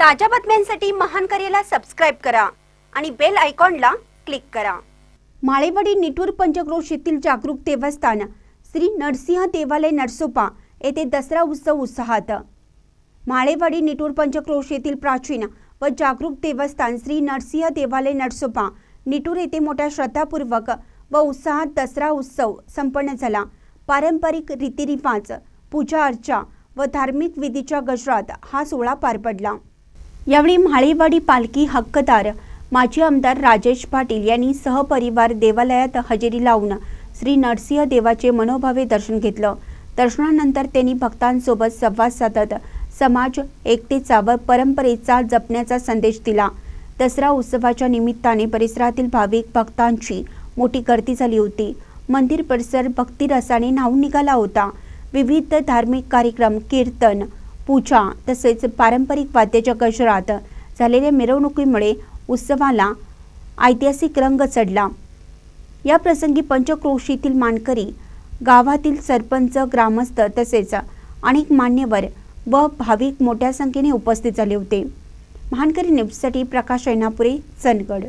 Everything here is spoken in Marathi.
ताज्या बातम्यांसाठी महान करेला सबस्क्राईब करा आणि बेल आयकॉनला क्लिक करा. माळेवाडी निटूर पंचक्रोश येथील जागरूक देवस्थान श्री नरसिंह देवालय नरसोपा येथे दसरा उत्सव उत्साहात. माळेवाडी निटूर पंचक्रोश येथील प्राचीन व जागरूक देवस्थान श्री नरसिंह देवालय नरसोपा निटूर येथे मोठ्या श्रद्धापूर्वक व उत्साहात दसरा उत्सव संपन्न झाला. पारंपरिक रीतिरिवाज पूजा अर्चा व धार्मिक विधीच्या गजरात हा सोहळा पार पडला. यावेळी म्हाळेवाडी पालखी हक्कदार माजी आमदार राजेश पाटील यांनी सहपरिवार देवालयात हजेरी लावून श्री नरसिंह देवाचे मनोभावे दर्शन घेतलं. दर्शनानंतर त्यांनी भक्तांसोबत संवाद साधत समाज एकतेचा व परंपरेचा जपण्याचा संदेश दिला. दसरा उत्सवाच्या निमित्ताने परिसरातील भाविक भक्तांची मोठी गर्दी झाली होती. मंदिर परिसर भक्तिरसाने न्हावून निघाला होता. विविध धार्मिक कार्यक्रम कीर्तन पूजा तसेच पारंपरिक वाद्याच्या गजरात झालेल्या मिरवणुकीमुळे उत्सवाला ऐतिहासिक रंग चढला. या प्रसंगी पंचक्रोशीतील मानकरी गावातील सरपंच ग्रामस्थ तसेच अनेक मान्यवर व भाविक मोठ्या संख्येने उपस्थित झाले होते. महानकरी न्यूजसाठी प्रकाश ऐनापुरे चंदगड.